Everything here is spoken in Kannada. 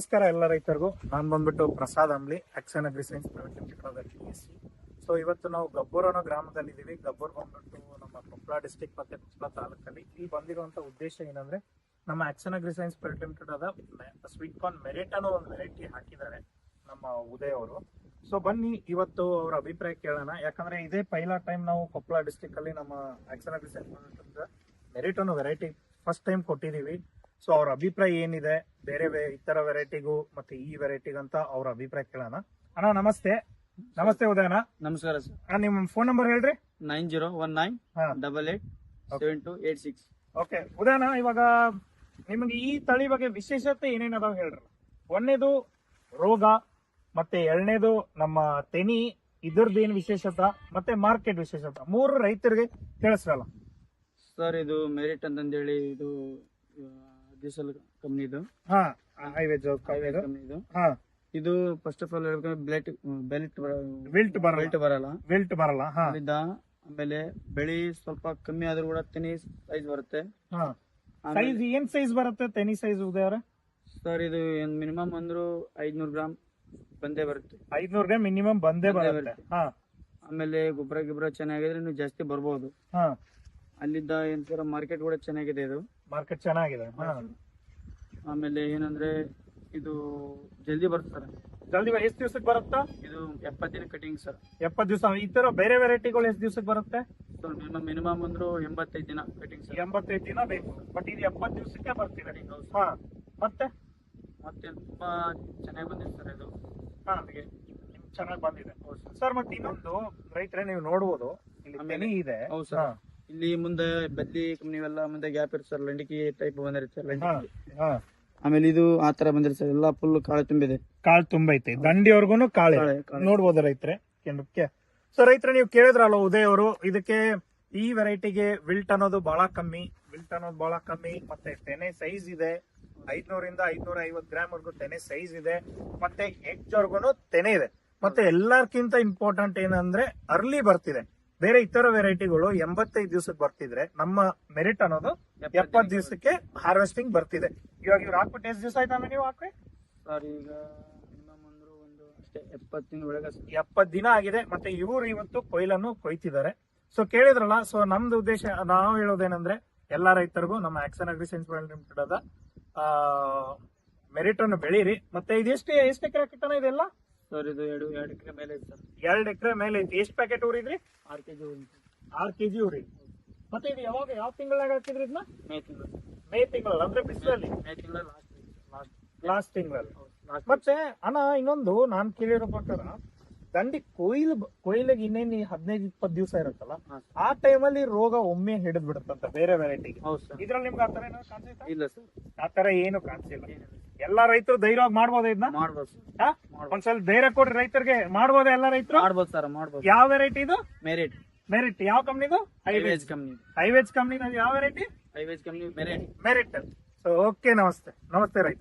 ನಮಸ್ಕಾರ ಎಲ್ಲ ರೈತರಿಗೂ. ನಾನು ಬಂದ್ಬಿಟ್ಟು Prasad Ambli Axon agri science private limited P S C so ಇವತ್ತು ನಾವು ಗಬ್ಬೂರ್ ಅನ್ನೋ ಗ್ರಾಮದಲ್ಲಿ ಇದೀವಿ ಗಬ್ಬೂರ್ ಬಂದ್ಬಿಟ್ಟು ನಮ್ಮ ಕೊಪ್ಪಳ ಡಿಸ್ಟಿಕ್ ಮತ್ತೆ ಕೊಪ್ಪಳ ತಾಲೂಕಲ್ಲಿ. ಇಲ್ಲಿ ಬಂದಿರುವಂತ ಉದ್ದೇಶ ಏನಂದ್ರೆ, ನಮ್ಮ Axon agri science private limited ಆದ ಸ್ವೀಟ್ ಕಾರ್ನ್ ಮೆರಿಟ್ ಅನ್ನೋ ಒಂದು ವೆರೈಟಿ ಹಾಕಿದ್ದಾರೆ ನಮ್ಮ ಉದಯ್ ಅವರು. ಸೊ ಬನ್ನಿ, ಇವತ್ತು ಅವರ ಅಭಿಪ್ರಾಯ ಕೇಳೋಣ. ಯಾಕಂದ್ರೆ ಇದೇ ಪೈಲಾ ಟೈಮ್ ನಾವು ಕೊಪ್ಪಳ ಡಿಸ್ಟಿಕ್ ನಮ್ಮ ಆಕ್ಸನ್ ಅಗ್ರಿ ಸೈನ್ಸ್ ಮೆರಿಟ್ ಅನ್ನೋ ವೆರೈಟಿ ಫಸ್ಟ್ ಟೈಮ್ ಕೊಟ್ಟಿದೀವಿ ಸೊ ಅವ್ರ ಅಭಿಪ್ರಾಯ ಏನಿದೆ? ಬೇರೆ ಇತರ ವೆರೈಟಿಗೂ ಮತ್ತೆ ಈ ವೆರೈಟಿಗಂತ ಅವ್ರ ಅಭಿಪ್ರಾಯ ಕೇಳೋಣ. ಅಣ್ಣ ನಮಸ್ತೆ. ನಮಸ್ತೆ ಉದಯನ ನಮಸ್ಕಾರ ಸರ್. ನಿಮ್ ನಿಮ್ಮ ಫೋನ್ ನಂಬರ್ ಹೇಳ್ರಿ. Nine zero one nine double eight. Seven two eight six. Okay. Udayana ಇವಾಗ ನಿಮಗೆ ಈ ತಳಿ ಬಗ್ಗೆ ವಿಶೇಷತೆ ಏನೇನ್ ಅದಾವ ಹೇಳ್ರಿ. ಒಂದನೇದು ರೋಗ ಮತ್ತೆ ಎರಡನೇದು ನಮ್ಮ ತೆನಿ ಇದ್ರದ್ದು ಏನ್ ವಿಶೇಷತೆ ಮತ್ತೆ ಮಾರ್ಕೆಟ್ ವಿಶೇಷತೆ. ಮೂರು ರೈತರಿಗೆ ತಿಳಿಸ್ರಲ್ಲ ಸರ್ ಇದು ಮೆರಿಟ್ ಅಂತಂದೇಳಿ ಇದು ಡೀಸೆಲ್ ಕಂಪ್ನಿದು ಹಾ ಹೈವೇಜ್ ಹೈವೇಜ್ ಕಂಪ್ನಿದು ಹಾ. ಇದು first of all belt belt wilt ಬರಲ್ಲ. ಬೆಲ್ಟ್ ಬರಲ್ಲ. ವಿಲ್ಟ್ ಬರಲ್ಲ ಹಾ. ಆಮೇಲೆ ಬೆಳಿ ಸ್ವಲ್ಪ ಕಮ್ಮಿ ಆದ್ರೂ ಕೂಡ ತೆನಿ ಸೈಜ್ ಬರುತ್ತೆ. ಹಾ. ಸೈಜ್ ಏನ್ ಸೈಜ್ ಬರುತ್ತೆ ತೆನಿ ಸೈಜ್ ಉದಯವ್ರೆ ಸರ್ ಇದು ಮಿನಿಮಮ್ ಅಂದ್ರು ಐದ್ನೂರ್ ಗ್ರಾಮ್ ಬಂದೇ ಬರುತ್ತೆ. ಐದ್ನೂರ್ ಗ್ರಾಮ್ ಮಿನಿಮಮ್ ಬಂದೇ ಬರುತ್ತೆ. ಆಮೇಲೆ ಗೊಬ್ಬರ ಗಿಬ್ಬರ ಚೆನ್ನಾಗಿದ್ರೆ ಇನ್ನು ಜಾಸ್ತಿ ಬರ್ಬೋದು. ಅಲ್ಲಿದ್ದ ಏನ್ ಸರ್ ಮಾರ್ಕೆಟ್ ಕೂಡ ಚೆನ್ನಾಗಿದೆ ಇದು? ಮಾರ್ಕೆಟ್ ಚೆನ್ನಾಗಿದೆ. ಹಾ. ಆಮೇಲೆ ಏನಂದ್ರೆ ಇದು ಜಲ್ದಿ ಬರುತ್ತೆ ಸರ್ ಜಲ್ದಿ ಎಷ್ಟು ದಿವಸಕ್ಕೆ ಬರುತ್ತಾ? ಇದು ಎಪ್ಪತ್ತು ದಿನ ಕಟಿಂಗ್ ಸರ್ ಎಪ್ಪತ್ತು ದಿವಸ. ಈ ತರ ಬೇರೆ ವೆರೈಟಿಗಳು ಎಷ್ಟು ದಿವಸಕ್ಕೆ ಬರುತ್ತೆ? ಮಿನಿಮಮ್ ಮಿನಿಮಮ್ ಅಂದ್ರು ಎಂಬತ್ತೈದು ದಿನ ಕಟಿಂಗ್ ಸರ್ ಎಂಬತ್ತೈದು ದಿನ ಬೇಕು. ಬಟ್ ಇದು ಎಪ್ಪತ್ತು ದಿವಸಕ್ಕೆ ಬರ್ತೀವಿ ಹಾ. ಮತ್ತೆ? ಮತ್ತೆ ತುಂಬಾ ಚೆನ್ನಾಗಿ ಬಂದಿದೆ ಸರ್ ಇದು. ಹಾ ಚೆನ್ನಾಗಿ ಬಂದಿದೆ. ಸರ್ ಮತ್ತೆ ಇನ್ನೊಂದು ರೈತರೇ ನೀವು ನೋಡ್ಬೋದು. ಇಲ್ಲಿ ಆಮೇಲೆ- ತೆನಿ ಇದೆ. ಹೌದು ಸರ್ ಇಲ್ಲಿ ಮುಂದೆ ಬದ್ಲಿ ನೀವೆಲ್ಲ ಮುಂದೆ ಗ್ಯಾಪ್ ಇರುತ್ತೆ ಸರ್ ಲಂಡಿಕಿ ಟೈಪ್ ಬಂದಿರುತ್ತೆ ಹಾ ಲಂಡಿಕಿ ಹಾ ಆಮೇಲೆ ಇದು ಆ ತರ ಬಂದಿರುತ್ತೆ ಸರ್ ಎಲ್ಲ ಫುಲ್ ಕಾಳು ತುಂಬಿದೆ. ಕಾಳು ತುಂಬೈತೆ. ದಂಡಿವರ್ಗುನು ಕಾಳು. ಕಾಳೆ, ಕಾಳೆ. ನೋಡ್ಬೋದು ರೈತರೆ? ಕೆಂಡಕ್ಕೆ. ಸೊ ರೈತರ ನೀವು ಕೇಳಿದ್ರಲ್ಲ ಉದಯ್ ಅವರು ಇದಕ್ಕೆ ಈ ವೆರೈಟಿಗೆ ವಿಲ್ಟ್ ಅನ್ನೋದು ಬಹಳ ಕಮ್ಮಿ ವಿಲ್ಟ್ ಅನ್ನೋದು ಬಹಳ ಕಮ್ಮಿ ಮತ್ತೆ ತೆನೆ ಸೈಜ್ ಇದೆ. ಐದ್ನೂರಿಂದ ಐದ್ನೂರ ಐವತ್ ಗ್ರಾಮ್ ವರ್ಗು ತೆನೆ ಸೈಜ್ ಇದೆ. ಮತ್ತೆ ಎಡ್ಜ್ ವರ್ಗುನು ತೆನೆ ಇದೆ. ಮತ್ತೆ ಎಲ್ಲಾರ್ಕಿಂತ ಇಂಪಾರ್ಟೆಂಟ್ ಏನಂದ್ರೆ ಅರ್ಲಿ ಬರ್ತಿದೆ. ಬೇರೆ ಇತರ ವೆರೈಟಿಗಳು ಎಂಬತ್ತೈದು ದಿವಸಕ್ಕೆ ಬರ್ತಿದ್ರೆ ನಮ್ಮ ಮೆರಿಟ್ ಅನ್ನೋದು ಎಪ್ಪತ್ ದಿವಸಕ್ಕೆ ಹಾರ್ವೆಸ್ಟಿಂಗ್ ಬರ್ತಿದೆ. ಇವಾಗ ಇವ್ರು ಹಾಕ್ಬಿಟ್ಟು ಎಷ್ಟು ದಿವಸ ಆಯ್ತಾ ನೀವು ಹಾಕಿ ಸರ್ ಈಗ ಮಿನಿಮಮ್ ಅಂದ್ರು ಒಂದು ಅಷ್ಟೇ ಎಪ್ಪತ್ತು ತಿಂಗಳ ಒಳಗೆ ಸರ್. ಎಪ್ಪತ್ ದಿನ ಆಗಿದೆ. ಮತ್ತೆ ಇವರು ಇವತ್ತು ಕೊಯ್ಲನ್ನು ಕೊಯ್ತಿದ್ದಾರೆ. ಸೊ ಕೇಳಿದ್ರಲ್ಲ ಸೊ ನಮ್ದು ಉದ್ದೇಶ ನಾವು ಹೇಳೋದೇನಂದ್ರೆ ಎಲ್ಲಾ ರೈತರಿಗೂ ನಮ್ಮ ಆಕ್ಸನ್ ಅಗ್ರಿ ಸೈನ್ಸ್ ಲಿಮಿಟೆಡ್ ಅದ ಮೆರಿಟ್ ಅನ್ನು ಬೆಳೀರಿ. ಮತ್ತೆ ಇದೆಷ್ಟು ಎಷ್ಟು ಎಷ್ಟು ಎಕರೆ ಕಿಟ್ಟನ ಇದೆಲ್ಲ ಸರ್ ಇದು ಎರಡು ಎರಡು ಎಕರೆ ಮೇಲೆ ಐತೆ ಸರ್. ಎರಡು ಎಕರೆ ಮೇಲೆ ಐತಿ. ಎಷ್ಟು ಪ್ಯಾಕೆಟ್ ಊರಿದ್ರಿ ಆರು ಕೆ ಜಿ ಆರು ಕೆ ಜಿ ಊರಿ ಮತ್ತೆ ಇದು ಯಾವಾಗ ಯಾವ ತಿಂಗಳಾಗ ಹಾಕಿದ್ರಿ ಇದನ್ನ? ಮೇ ತಿಂಗಳು. ಮೇ ತಿಂಗಳಲ್ಲಿ ಅಂದ್ರೆ ಬಿಸಿಲಲ್ಲಿ? ಮೇ ತಿಂಗಳ ಲಾಸ್ಟ್ ಲಾಸ್ಟ್ ಲಾಸ್ಟ್ ತಿಂಗಳಲ್ಲಿ. ಮತ್ತೆ ಅಣ್ಣ ಇನ್ನೊಂದು ನಾನು ಕೇಳಿರೋ ಪ್ರಕಾರ ದಂಡಿ ಕೊಯ್ಲು ಕೊಯ್ಲಿಗೆ ಇನ್ನೇನು ಹದಿನೈದು ಇಪ್ಪತ್ತು ದಿವಸ ಇರುತ್ತಲ್ಲ ಆ ಟೈಮಲ್ಲಿ ರೋಗ ಒಮ್ಮೆ ಹಿಡಿದ್ ಬಿಡುತ್ತಂತ ಬೇರೆ ವೆರೈಟಿ ಹೌದು ಸರ್. ಇದ್ರಲ್ಲಿ ನಿಮ್ಗೆ ಆತರ ಏನೋ ಕಾಣಿಸುತ್ತಾ? ಇಲ್ಲ ಸರ್. ಆತರ ಏನು ಕಾಣಿಸಿಲ್ಲ. ಎಲ್ಲಾ ರೈತರು ಧೈರ್ಯವಾಗಿ ಮಾಡ್ಬೋದು ಇದನ್ನ? ಮಾಡ್ಬೋದು ಸರ್ ಸ್ವಲ್ಪ ಧೈರ್ಯ ಕೊಡ್ರಿ ರೈತರಿಗೆ. ಮಾಡ್ಬೋದಾ ಎಲ್ಲ ರೈತರು? ಮಾಡ್ಬೋದು ಸರ್ ಮಾಡ್ಬೋದು. ಯಾವ ವೆರೈಟಿ ಇದು? ಮೆರಿಟ್ ಮೆರಿಟ್ ಯಾವ ಕಂಪ್ನಿದು ಹೈವೇಜ್ ಕಂಪ್ನಿ ಹೈವೇಜ್ ಕಂಪ್ನಿ ಯಾವ variety Hyveg company Merit Merit so okay ನಮಸ್ತೆ. ನಮಸ್ತೆ ರೈತ